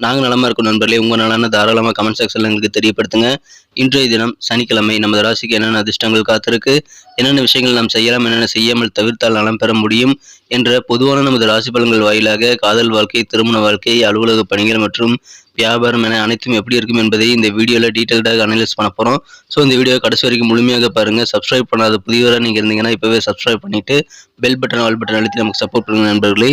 நாங்கள் நலமாக இருக்கோம் நண்பர்களே. உங்கள் நலன தாராளமாக கமெண்ட் செக்ஷனில் எங்களுக்கு தெரியப்படுத்துங்க. இன்றைய தினம் சனிக்கிழமை நமது ராசிக்கு என்னென்ன அதிர்ஷ்டங்கள் காத்திருக்கு என்னென்ன விஷயங்கள் நாம் செய்யலாம் என்னென்ன செய்யாமல் தவிர்த்தால் நலம் பெற முடியும் என்ற பொதுவான நமது ராசி பலன்கள் வாயிலாக காதல் வாழ்க்கை திருமண வாழ்க்கை அலுவலக பணிகள் மற்றும் வியாபாரம் என அனைத்தும் எப்படி இருக்கும் என்பதை இந்த வீடியோவில் டீட்டெயில்டாக அனலைஸ் பண்ண போகிறோம் ஸோ இந்த வீடியோ கடைசி வரைக்கும் முழுமையாக பாருங்கள் சப்ஸ்கிரைப் பண்ணாத புதியவராக நீங்கள் இருந்தீங்கன்னா இப்போவே சப்ஸ்கிரைப் பண்ணிவிட்டு பெல் பட்டன் ஆல் பட்டன் அழுத்தி நமக்கு சப்போர்ட் பண்ணுங்கள் நண்பர்களே.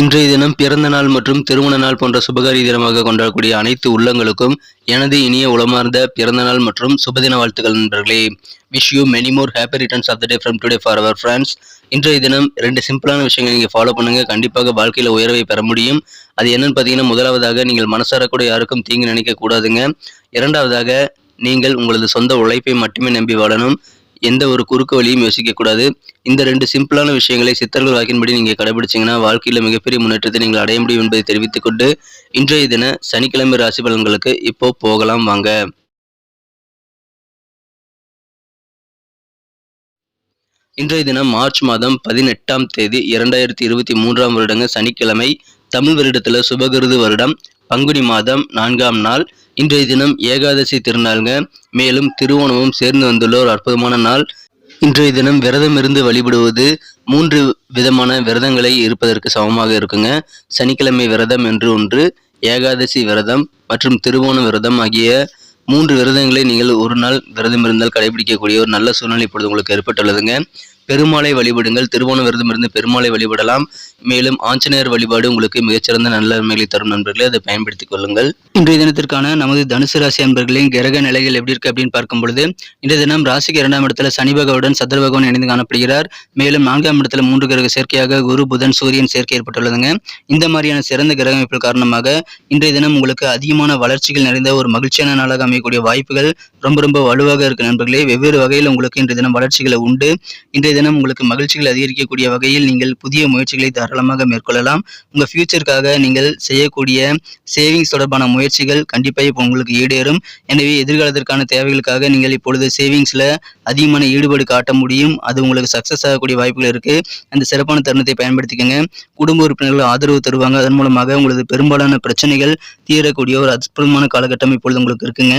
இன்றைய தினம் பிறந்த நாள் மற்றும் திருமண நாள் போன்ற சுபகாரி தினமாக கொண்டாடக்கூடிய அனைத்து உள்ளங்களுக்கும் எனது இனிய உளமார்ந்த பிறந்த நாள் மற்றும் சுபதின வாழ்த்துக்கள் நண்பர்களே. Wish you many more happy returns of the day from today for our friends இன்றைய தினம் ரெண்டு சிம்பிளான விஷயங்கள் நீங்கள் ஃபாலோ பண்ணுங்க. கண்டிப்பாக வாழ்க்கையில் உயர்வை பெற முடியும். அது என்னன்னு பார்த்தீங்கன்னா முதலாவதாக நீங்கள் மனசார கூட யாருக்கும் தீங்கு நினைக்க கூடாதுங்க இரண்டாவதாக நீங்கள் உங்களது சொந்த உழைப்பை மட்டுமே நம்பி வாழணும். எந்த ஒரு குறுக்கு வழியும் யோசிக்கக்கூடாது. இந்த ரெண்டு சிம்பிளான விஷயங்களை சித்தர்கள் வாக்கின்படி நீங்கள் கடைபிடிச்சீங்கன்னா வாழ்க்கையில் மிகப்பெரிய முன்னேற்றத்தை நீங்கள் அடைய முடியும் என்பதை தெரிவித்துக் கொண்டு இன்றைய தின சனிக்கிழமை ராசி பலன்களுக்கு இப்போ போகலாம் வாங்க. இன்றைய தினம் மார்ச் மாதம் பதினெட்டாம் தேதி இரண்டாயிரத்தி இருபத்தி மூன்றாம் வருடங்க சனிக்கிழமை. தமிழ் வருடத்தில் சுபகிருது வருடம் பங்குனி மாதம் நான்காம் நாள். இன்றைய தினம் ஏகாதசி திருநாளுங்க. மேலும் திருவோணமும் சேர்ந்து வந்துள்ள ஒரு அற்புதமான நாள். இன்றைய தினம் விரதம் இருந்து வழிபடுவது மூன்று விதமான விரதங்களை இருப்பதற்கு சமமாக இருக்குங்க. சனிக்கிழமை விரதம் என்று ஒன்று ஏகாதசி விரதம் மற்றும் திருவோண விரதம் ஆகிய மூன்று விரதங்களை நீங்கள் ஒரு நாள் விரதம் இருந்தால் கடைபிடிக்கக்கூடிய ஒரு நல்ல சூழ்நிலை இப்பொழுது உங்களுக்கு ஏற்பட்டுள்ளதுங்க. பெருமாளை வழிபடுங்கள். திருவோண விரதம் இருந்து பெருமாளை வழிபடலாம். மேலும் ஆஞ்சநேயர் வழிபாடு உங்களுக்கு மிகச்சிறந்த நல்ல நன்மைகளை தரும் நண்பர்களே அதை பயன்படுத்திக் கொள்ளுங்கள். இன்றைய தினத்திற்கான நமது தனுசு ராசி அன்பர்களின் கிரக நிலைகள் எப்படி இருக்கு அப்படின்னு பார்க்கும் பொழுது இன்றைய தினம் ராசிக்கு இரண்டாம் இடத்துல சனி பகவானுடன் சந்திர பகவான் இணைந்து காணப்படுகிறார். மேலும் நான்காம் இடத்துல மூன்று கிரக சேர்க்கையாக குரு புதன் சூரியன் சேர்க்கை ஏற்பட்டுள்ளதுங்க. இந்த மாதிரியான சிறந்த கிரக அமைப்பு காரணமாக இன்றைய தினம் உங்களுக்கு அதிகமான வளர்ச்சிகள் நிறைந்த ஒரு மகிழ்ச்சியான நாளாக அமையக்கூடிய வாய்ப்புகள் ரொம்ப ரொம்ப வலுவாக இருக்கு நண்பர்களே. வெவ்வேறு வகையில் உங்களுக்கு இன்றைய தினம் வளர்ச்சிகளை உண்டு. இன்றைய தினம் உங்களுக்கு மகிழ்ச்சிகள் அதிகரிக்கக்கூடிய வகையில் நீங்கள் புதிய முயற்சிகளை தாராளமாக மேற்கொள்ளலாம். உங்கள் ஃபியூச்சருக்காக நீங்கள் செய்யக்கூடிய சேவிங்ஸ் தொடர்பான முயற்சிகள் கண்டிப்பாக இப்போ உங்களுக்கு ஈடேறும். எனவே எதிர்காலத்திற்கான தேவைகளுக்காக நீங்கள் இப்பொழுது சேவிங்ஸில் அதிகமான ஈடுபாடு காட்ட முடியும். அது உங்களுக்கு சக்ஸஸ் ஆகக்கூடிய வாய்ப்புகள் இருக்குது அந்த சிறப்பான தருணத்தை பயன்படுத்திக்கங்க. குடும்ப உறுப்பினர்கள் ஆதரவு தருவாங்க. அதன் மூலமாக உங்களது பெரும்பாலான பிரச்சனைகள் தீரக்கூடிய ஒரு அற்புதமான காலகட்டம் இப்பொழுது உங்களுக்கு இருக்குங்க.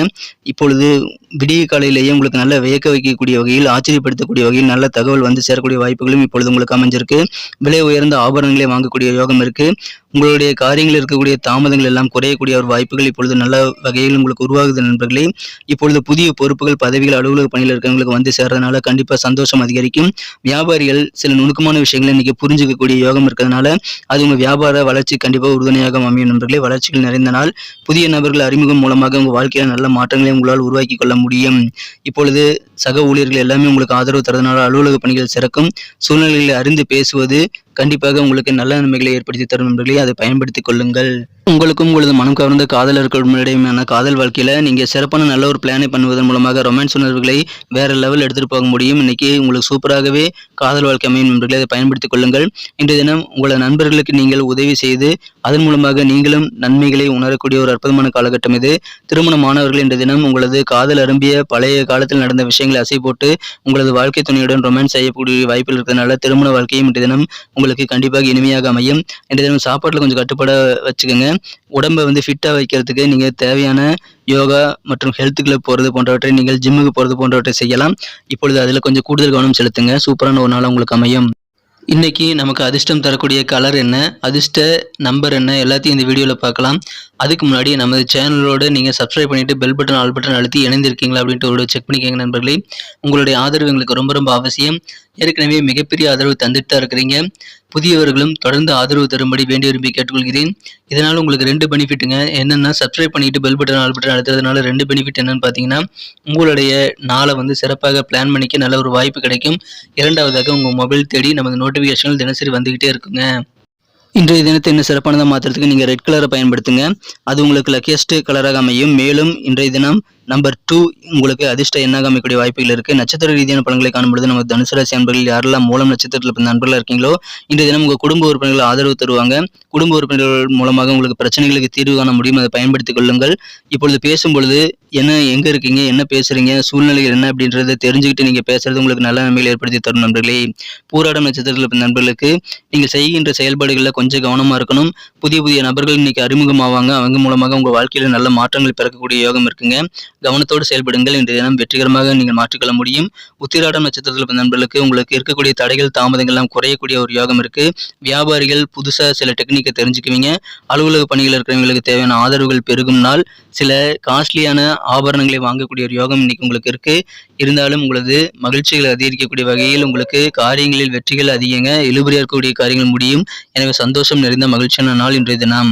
இப்பொழுது விடிய காலையிலேயே உங்களுக்கு நல்ல வியக்க வைக்கக்கூடிய வகையில் ஆச்சரியப்படுத்தக்கூடிய வகையில் நல்ல தகவல் வந்து சேரக்கூடிய வாய்ப்புகளும் இப்பொழுது உங்களுக்கு அமைஞ்சிருக்கு. விலை உயர்ந்த ஆபரணங்களை வாங்கக்கூடிய யோகம் இருக்கு. உங்களுடைய காரியங்களில் இருக்கக்கூடிய தாமதங்கள் எல்லாம் குறையக்கூடிய ஒரு வாய்ப்புகள் இப்பொழுது நல்ல வகையில் உங்களுக்கு உருவாகுது நண்பர்களே. இப்பொழுது புதிய பொறுப்புகள் பதவிகள் அலுவலக பணியில் இருக்கிறவங்களுக்கு வந்து சேர்றதுனால கண்டிப்பாக சந்தோஷம் அதிகரிக்கும். வியாபாரிகள் சில நுணுக்கமான விஷயங்களை இன்னைக்கு புரிஞ்சுக்கக்கூடிய யோகம் இருக்கிறதுனால அது உங்கள் வியாபார வளர்ச்சி கண்டிப்பாக உறுதுணையாக அமையும் நண்பர்களே. வளர்ச்சிகள் நிறைந்த நாள் புதிய நபர்கள் அறிமுகம் மூலமாக உங்கள் வாழ்க்கையில் நல்ல மாற்றங்களை உங்களால் உருவாக்கி கொள்ள முடியும். இப்பொழுது சக ஊழியர்கள் எல்லாமே உங்களுக்கு ஆதரவு தரதுனால அலுவலக பணிகள் சிறக்கும். சூழ்நிலைகளை அறிந்து பேசுவது கண்டிப்பாக உங்களுக்கு நல்ல நன்மைகளை ஏற்படுத்தி தரும் நண்பர்களே அதை பயன்படுத்திக் கொள்ளுங்கள். உங்களுக்கும் உங்களது மனம் கவர்ந்த காதலர்களுக்கும் இடையேயான காதல் வாழ்க்கையில் நீங்கள் சிறப்பான நல்ல ஒரு பிளானை பண்ணுவதன் மூலமாக ரொமான்ஸ் உணர்வுகளை வேறு லெவல் எடுத்துகிட்டு போக முடியும். இன்றைக்கி உங்களுக்கு சூப்பராகவே காதல் வாழ்க்கை அமையும் நண்பர்களை அதை பயன்படுத்திக் கொள்ளுங்கள். இன்றைய தினம் உங்களது நண்பர்களுக்கு நீங்கள் உதவி செய்து அதன் மூலமாக நீங்களும் நன்மைகளை உணரக்கூடிய ஒரு அற்புதமான காலகட்டம் இது. திருமணமானவர்கள் இன்றைய தினம் உங்களது காதல் அரும்பிய பழைய காலத்தில் நடந்த விஷயங்களை அசை போட்டு உங்களது வாழ்க்கை துணையுடன் ரொமான்ஸ் செய்யக்கூடிய வாய்ப்பில் இருக்கிறதுனால திருமண வாழ்க்கையும் இன்றைய தினம் உங்களுக்கு கண்டிப்பாக இனிமையாக அமையும். இன்றைய தினம் சாப்பாட்டில் கொஞ்சம் கட்டுப்பாட வச்சுக்கோங்க. உடம்பை வந்து ஃபிட்டாக வைக்கிறதுக்கு நீங்கள் தேவையான யோகா மற்றும் ஹெல்த் கிளப் போகிறது போன்றவற்றை நீங்கள் ஜிம்முக்கு போகிறது போன்றவற்றை செய்யலாம். இப்பொழுது அதில் கொஞ்சம் கூடுதல் கவனம் செலுத்துங்க. சூப்பரான ஒரு நாள் உங்களுக்கு அமையும். இன்னைக்கு நமக்கு அதிர்ஷ்டம் தரக்கூடிய கலர் என்ன? அதிர்ஷ்ட நம்பர் என்ன? எல்லாத்தையும் இந்த வீடியோவில் பார்க்கலாம். அதுக்கு முன்னாடி நமது சேனலோடு நீங்கள் சப்ஸ்கிரைப் பண்ணிட்டு பெல் பட்டன் ஆல் பட்டன் அழுத்தி இணைந்திருக்கீங்களா அப்படின்ட்டு ஒரு செக் பண்ணிக்கோங்க நண்பர்களே. உங்களுடைய ஆதரவு எங்களுக்கு ரொம்ப ரொம்ப அவசியம். ஏற்கனவே மிகப்பெரிய ஆதரவு தந்துட்டு தான் இருக்கிறீங்க. புதியவர்களும் தொடர்ந்து ஆதரவு தரும்படி வேண்டி விரும்பி கேட்டுக்கொள்கிறேன். இதனால் உங்களுக்கு ரெண்டு பெனிஃபிட்டுங்க என்னென்னா சப்ஸ்கிரைப் பண்ணிவிட்டு பெல் பட்டன் ஆல் பட்டன் அழுத்துறதுனால ரெண்டு பெனிஃபிட் என்னன்னு பார்த்தீங்கன்னா உங்களுடைய நாளை வந்து சிறப்பாக பிளான் பண்ணிக்க நல்ல ஒரு வாய்ப்பு கிடைக்கும். இரண்டாவதாக உங்கள் மொபைல் தேடி நமது நோட்டிஃபிகேஷன்கள் தினசரி வந்துக்கிட்டே இருக்குங்க. இன்றைய தினத்தை இன்னும் சிறப்பானதாக மாற்றுறதுக்கு நீங்கள் ரெட் கலரை பயன்படுத்துங்க. அது உங்களுக்கு லக்கியஸ்ட் கலராக அமையும். மேலும் இன்றைய தினம் நம்பர் டூ உங்களுக்கு அதிர்ஷ்ட எண்ணாக அமைக்கக்கூடிய வாய்ப்புகள் இருக்கு. நட்சத்திர ரீதியான பலன்களை காணும்பொழுது நம்ம தனுசு ராசி அன்பர்கள் யாரெல்லாம் மூலம் நட்சத்திரத்தில் பிறந்த நண்பர்களாக இருக்கீங்களோ இன்றைய தினம் உங்கள் குடும்ப உறுப்பினர்கள் ஆதரவு தருவாங்க. குடும்ப உறுப்பினர்கள் மூலமாக உங்களுக்கு பிரச்சனைகளுக்கு தீர்வு காண முடியும். அதை பயன்படுத்திக் கொள்ளுங்கள். இப்பொழுது பேசும் பொழுது என்ன எங்கே இருக்கீங்க? என்ன பேசுறீங்க? சூழ்நிலைகள் என்ன அப்படின்றத தெரிஞ்சுக்கிட்டு நீங்கள் பேசுறது உங்களுக்கு நல்ல நன்மைகள் ஏற்படுத்தி தரும் நண்பர்களே. பூராடம் நட்சத்திரத்தில் பிறந்த நண்பர்களுக்கு நீங்கள் செய்கின்ற செயல்பாடுகளில் கொஞ்சம் கவனமாக இருக்கணும். புதிய புதிய நபர்கள் இன்னைக்கு அறிமுகமாவாங்க. அவங்க மூலமாக உங்கள் வாழ்க்கையில் நல்ல மாற்றங்கள் பிறக்கக்கூடிய யோகம் இருக்குங்க. கவனத்தோடு செயல்படுங்கள். இன்றைய தினம் வெற்றிகரமாக நீங்கள் மாற்றிக்கொள்ள முடியும். உத்திராடம் நட்சத்திரத்தில் நண்பர்களுக்கு உங்களுக்கு இருக்கக்கூடிய தடைகள் தாமதங்கள் எல்லாம் குறையக்கூடிய ஒரு யோகம் இருக்கு. வியாபாரிகள் புதுசாக சில டெக்னிக்கை தெரிஞ்சுக்குவீங்க. அலுவலக பணிகள் இருக்கிறவங்களுக்கு தேவையான ஆதரவுகள் பெருகும் நாள். சில காஸ்ட்லியான ஆபரணங்களை வாங்கக்கூடிய ஒரு யோகம் இன்னைக்கு உங்களுக்கு இருக்கு. இருந்தாலும் உங்களது மகிழ்ச்சிகளை அதிகரிக்கக்கூடிய வகையில் உங்களுக்கு காரியங்களில் வெற்றிகள் அதிகங்க. இழுபறியா இருக்கக்கூடிய காரியங்கள் முடியும். எனவே சந்தோஷம் நிறைந்த மகிழ்ச்சியான நாள் இன்றைய தினம்.